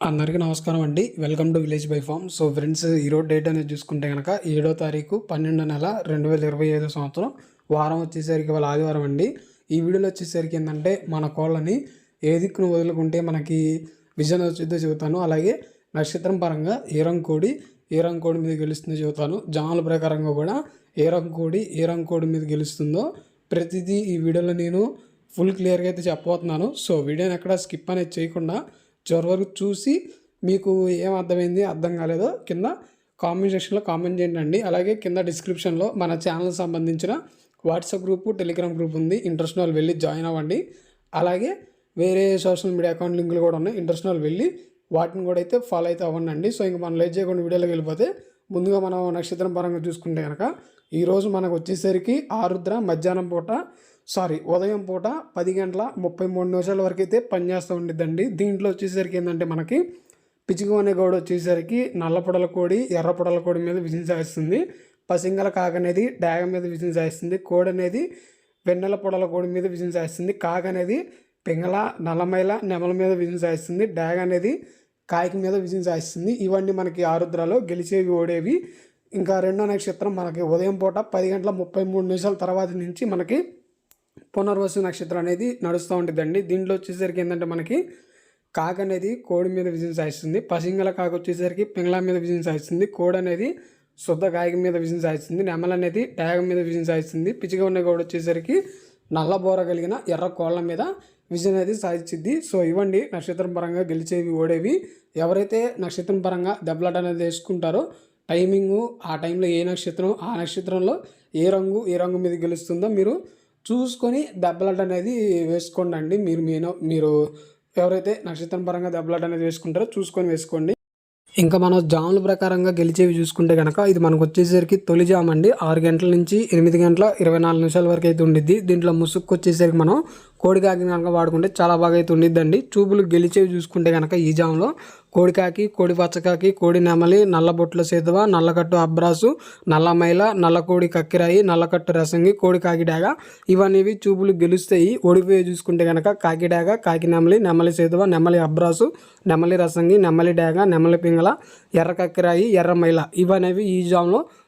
అందరికీ నమస్కారం అండి. Welcome to village by farm so friends ఈరోజు డేట్ అనేది చూసుకుంటే కనుక ఏడో తారీఖు పన్నెండో నెల రెండు వేల ఇరవై ఐదో సంవత్సరం. వారం వచ్చేసరికి వాళ్ళ ఆదివారం అండి. ఈ వీడియోలో వచ్చేసరికి ఏంటంటే మన కోళ్ళని ఏ దిక్కును వదులుకుంటే మనకి విజయం వచ్చిందో చెబుతాను. అలాగే నక్షత్రం పరంగా ఏ రంగు కోడి ఏ రంగు కోడి మీద గెలుస్తుందో చెబుతాను. జాముల ప్రకారంగా కూడా ఏ రంగు కోడి ఏ రంగు కోడి మీద గెలుస్తుందో ప్రతిదీ ఈ వీడియోలో నేను ఫుల్ క్లియర్గా అయితే చెప్పబోతున్నాను. సో వీడియోని ఎక్కడ స్కిప్ అనేది చేయకుండా చివరి వరకు చూసి మీకు ఏం అర్థమైంది అర్థం కాలేదో కింద కామెంట్ సెక్షన్లో కామెంట్ చేయండి. అలాగే కింద డిస్క్రిప్షన్లో మన ఛానల్ సంబంధించిన వాట్సాప్ గ్రూపు టెలిగ్రామ్ గ్రూప్ ఉంది. ఇంట్రెస్ట్ వాళ్ళు వెళ్ళి జాయిన్ అవ్వండి. అలాగే వేరే సోషల్ మీడియా అకౌంట్ లింకులు కూడా ఉన్నాయి. ఇంట్రెస్ట్ వాళ్ళు వెళ్ళి వాటిని కూడా అయితే ఫాలో అయితే అవ్వండి సో ఇంక మనం లేట్ చేయకుండా వీడియోలోకి వెళ్ళిపోతే ముందుగా మనం నక్షత్రం పరంగా చూసుకుంటే కనుక ఈరోజు మనకు వచ్చేసరికి ఆరుద్ర మధ్యాహ్నం పూట సారీ ఉదయం పూట పది గంటల ముప్పై మూడు నిమిషాల వరకు అయితే పనిచేస్తూ ఉండిద్దండి. దీంట్లో వచ్చేసరికి ఏంటంటే మనకి పిచ్చుకు అనే గోడ వచ్చేసరికి నల్ల పొడల కోడి ఎర్ర పొడల కోడి మీద విజయం సాగిస్తుంది పసింగల కాక అనేది డాగ మీద విజయం సాగిస్తుంది కోడి అనేది వెన్నెల పొడల కోడి మీద విజయం సాగిస్తుంది కాగ అనేది పింగళ నల్లమైల నెమల మీద విజయం సాగిస్తుంది డాగ అనేది కాయకి మీద విజయం సాగిస్తుంది ఇవన్నీ మనకి ఆరుద్రలో గెలిచేవి ఓడేవి. ఇంకా రెండో నక్షత్రం మనకి ఉదయం పూట పది గంటల ముప్పై మూడు నిమిషాల తర్వాత నుంచి మనకి పునర్వసు నక్షత్రం అనేది నడుస్తూ ఉంటుందండి. దీంట్లో వచ్చేసరికి ఏంటంటే మనకి కాక అనేది కోడి మీద విజయం సాధిస్తుంది. పసింగల కాక వచ్చేసరికి పింగళ మీద విజయం సాధిస్తుంది. కోడి అనేది శుద్ధ కాయక మీద విజయం సాధిస్తుంది. నెమల అనేది ట్యాగ మీద విజయం సాధిస్తుంది. పిచ్చిగా ఉన్న కోడి వచ్చేసరికి నల్ల బోర కలిగిన ఎర్ర కోళ్ళ మీద విజయం అనేది సాధించింది. సో ఇవ్వండి నక్షత్రం పరంగా గెలిచేవి ఓడేవి. ఎవరైతే నక్షత్రం పరంగా దెబ్బలాట అనేది వేసుకుంటారో టైమింగు ఆ టైంలో ఏ నక్షత్రం ఆ నక్షత్రంలో ఏ రంగు ఏ రంగు మీద గెలుస్తుందో మీరు చూసుకొని దెబ్బలాట అనేది వేసుకోండి అండి మీరు మీనో మీరు ఎవరైతే నక్షత్రం పరంగా దెబ్బలాట అనేది వేసుకుంటారో చూసుకొని వేసుకోండి. ఇంకా మనం జాముల ప్రకారంగా గెలిచేవి చూసుకుంటే కనుక ఇది మనకు వచ్చేసరికి తొలి జామ్ అండి. ఆరు గంటల నుంచి ఎనిమిది గంటల ఇరవై నాలుగు నిమిషాల వరకు అయితే ఉండిద్ది. దీంట్లో ముసుక్కు వచ్చేసరికి మనం కోడికాకి కనుక వాడుకుంటే చాలా బాగా అయితే ఉండిద్దండి. చూపులు గెలిచేవి చూసుకుంటే కనుక ఈ జామ్లో కోడికాకి కోడి పచ్చకాకి కోడి నెమలి నల్లబొట్ల సేతువ నల్లకట్టు అబ్రాసు నల్లమైల నల్లకోడి నల్ల కోడి కక్కిరాయి నల్లకట్టు రసంగి కోడి కాకిడాగ ఇవన్నీ చూపులు గెలుస్తాయి. ఓడిపోయి చూసుకుంటే కనుక కాకిడాగ కాకి నెమలి నెమలి సేతువ నెమలి అబ్రాసు నెమలి రసంగి నెమలి డాగ నెమలి పింగళ ఎర్ర కక్కిరాయి ఎర్ర మైల. ఇవనేవి ఈ జామ్లో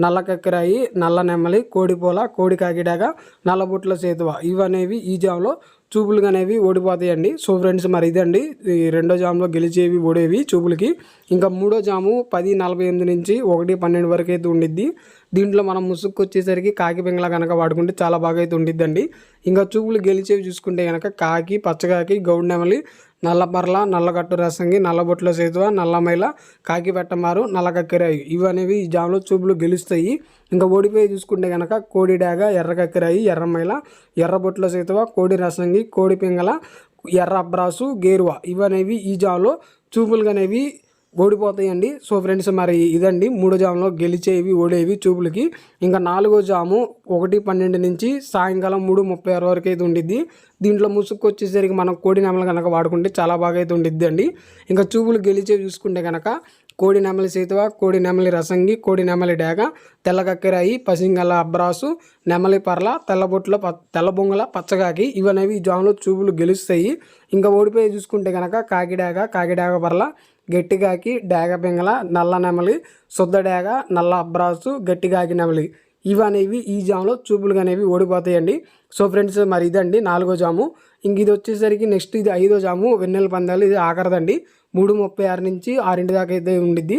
నల్ల కక్కిరాయి నల్ల నెమలి కోడిపోల కోడి కాకిడాగ నల్లబుట్ల సేతువ. ఇవనేవి ఈ జామ్లో చూపులు అనేవి ఓడిపోతాయండి. సో ఫ్రెండ్స్ మరి ఇదండి ఈ రెండో జామ్లో గెలిచేవి ఓడేవి చూపులకి. ఇంకా మూడో జాము పది నలభై ఎనిమిది నుంచి ఒకటి పన్నెండు వరకు అయితే ఉండిద్ది. దీంట్లో మనం ముసుగు వచ్చేసరికి కాకి పింగళ కనుక వాడుకుంటే చాలా బాగా అయితే ఉండిద్దండి. ఇంకా చూపులు గెలిచేవి చూసుకుంటే కనుక కాకి పచ్చకాకి గౌడ్ నెమలి నల్లపర్ల నల్లగట్టు రసంగి నల్లబొట్ల సేతువ నల్లమైల కాకిపెట్టమారు నల్లకక్కిరాయి. ఇవనేవి ఈ జాములో చూపులు గెలుస్తాయి. ఇంకా ఓడిపోయి చూసుకుంటే కనుక కోడి డాగ ఎర్ర ఎర్రమైల ఎర్రబొట్ల సేతువ కోడి రసంగి కోడి పింగళ ఎర్ర అబ్రాసు గేరువ. ఇవనేవి ఈ జాములో చూపులు అనేవి ఓడిపోతాయండి. సో ఫ్రెండ్స్ మరి ఇదండి. మూడో జాములో గెలిచేవి ఓడేవి చూపులకి. ఇంకా నాలుగో జాము ఒకటి పన్నెండు నుంచి సాయంకాలం మూడు ముప్పై ఆరు వరకు అయితే ఉండిద్ది. దీంట్లో ముసుగు వచ్చేసరికి మనం కోడి నెమలు కనుక వాడుకుంటే చాలా బాగా అయితే ఉండిద్ది అండి ఇంకా చూపులు గెలిచేవి చూసుకుంటే కనుక కోడి నెమలి సేతువ కోడి నెమలి రసంగి కోడి నెమలి డేగ తెల్ల కక్కెరాయి పసింగల అబ్రాసు నెమలి పర్ల తెల్లబొట్ల ప తెల్ల పచ్చగాకి ఇవనేవి జాములో చూపులు గెలుస్తాయి. ఇంకా ఓడిపోయి చూసుకుంటే కనుక కాకిడాగ కాకిడాగ పర్ల గట్టిగాకి డేగ పింగళ నల్ల నెమలి శుద్ధ డేగ నల్ల అబ్రాసు గట్టిగాకి నెమలి. ఇవి అనేవి ఈ జాములో చూపులు అనేవి ఓడిపోతాయండి. సో ఫ్రెండ్స్ మరి ఇదండి నాలుగో జాము. ఇంక ఇది వచ్చేసరికి నెక్స్ట్ ఇది ఐదో జాము వెన్నెల పందాలు ఇది ఆఖరదండి. మూడు ముప్పై ఆరు నుంచి ఆరింటి దాకా అయితే ఉండిద్ది.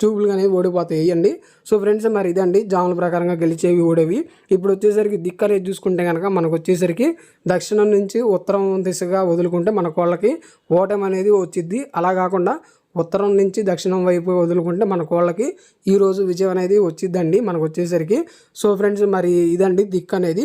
ట్యూబులు అనేవి ఓడిపోతాయి. వేయండి సో ఫ్రెండ్స్ మరి ఇదండి. జాముల ప్రకారంగా గెలిచేవి ఓడేవి. ఇప్పుడు వచ్చేసరికి దిక్కు అనేది చూసుకుంటే కనుక మనకు వచ్చేసరికి దక్షిణం నుంచి ఉత్తరం దిశగా వదులుకుంటే మన కోళ్ళకి ఓటమి అనేది వచ్చిద్ది. అలా కాకుండా ఉత్తరం నుంచి దక్షిణం వైపు వదులుకుంటే మన కోళ్ళకి ఈరోజు విజయం అనేది వచ్చిద్దండి. మనకు వచ్చేసరికి సో ఫ్రెండ్స్ మరి ఇదండి దిక్కు అనేది.